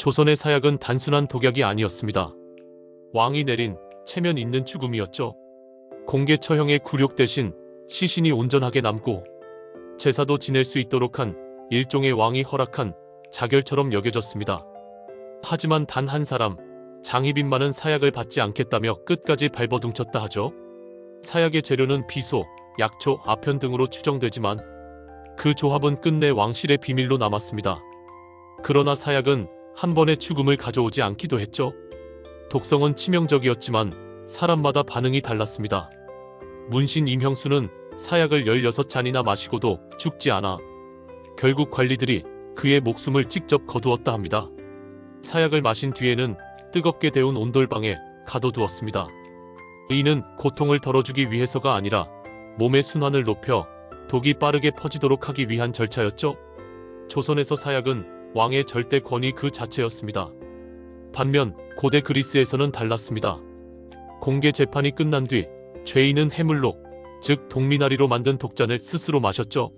조선의 사약은 단순한 독약이 아니었습니다. 왕이 내린 체면 있는 죽음이었죠. 공개 처형의 굴욕 대신 시신이 온전하게 남고 제사도 지낼 수 있도록 한 일종의 왕이 허락한 자결처럼 여겨졌습니다. 하지만 단 한 사람, 장희빈만은 사약을 받지 않겠다며 끝까지 발버둥쳤다 하죠. 사약의 재료는 비소, 약초, 아편 등으로 추정되지만 그 조합은 끝내 왕실의 비밀로 남았습니다. 그러나 사약은 한 번의 죽음을 가져오지 않기도 했죠. 독성은 치명적이었지만 사람마다 반응이 달랐습니다. 문신 임형수는 사약을 16잔이나 마시고도 죽지 않아 결국 관리들이 그의 목숨을 직접 거두었다 합니다. 사약을 마신 뒤에는 뜨겁게 데운 온돌방에 가둬두었습니다. 이는 고통을 덜어주기 위해서가 아니라 몸의 순환을 높여 독이 빠르게 퍼지도록 하기 위한 절차였죠. 조선에서 사약은 왕의 절대 권위 그 자체였습니다. 반면 고대 그리스에서는 달랐습니다. 공개 재판이 끝난 뒤 죄인은 해물록, 즉 동미나리로 만든 독잔을 스스로 마셨죠.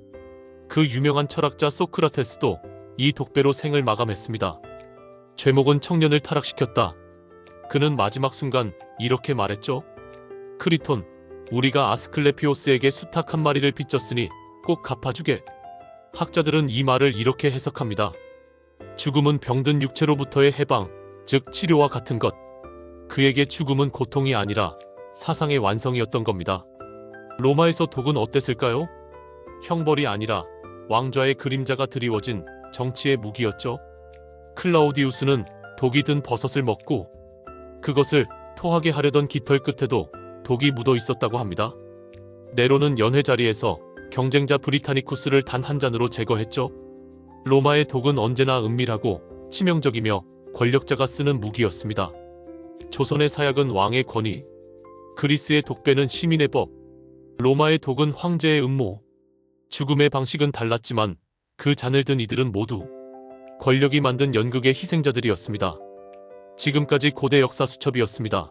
그 유명한 철학자 소크라테스도 이 독배로 생을 마감했습니다. 죄목은 청년을 타락시켰다. 그는 마지막 순간 이렇게 말했죠. 크리톤, 우리가 아스클레피오스에게 수탉 한 마리를 빚졌으니 꼭 갚아주게. 학자들은 이 말을 이렇게 해석합니다. 죽음은 병든 육체로부터의 해방, 즉 치료와 같은 것. 그에게 죽음은 고통이 아니라 사상의 완성이었던 겁니다. 로마에서 독은 어땠을까요? 형벌이 아니라 왕좌의 그림자가 드리워진 정치의 무기였죠. 클라우디우스는 독이 든 버섯을 먹고 그것을 토하게 하려던 깃털 끝에도 독이 묻어 있었다고 합니다. 네로는 연회 자리에서 경쟁자 브리타니쿠스를 단 한 잔으로 제거했죠. 로마의 독은 언제나 은밀하고 치명적이며 권력자가 쓰는 무기였습니다. 조선의 사약은 왕의 권위, 그리스의 독배는 시민의 법, 로마의 독은 황제의 음모. 죽음의 방식은 달랐지만 그 잔을 든 이들은 모두 권력이 만든 연극의 희생자들이었습니다. 지금까지 고대 역사 수첩이었습니다.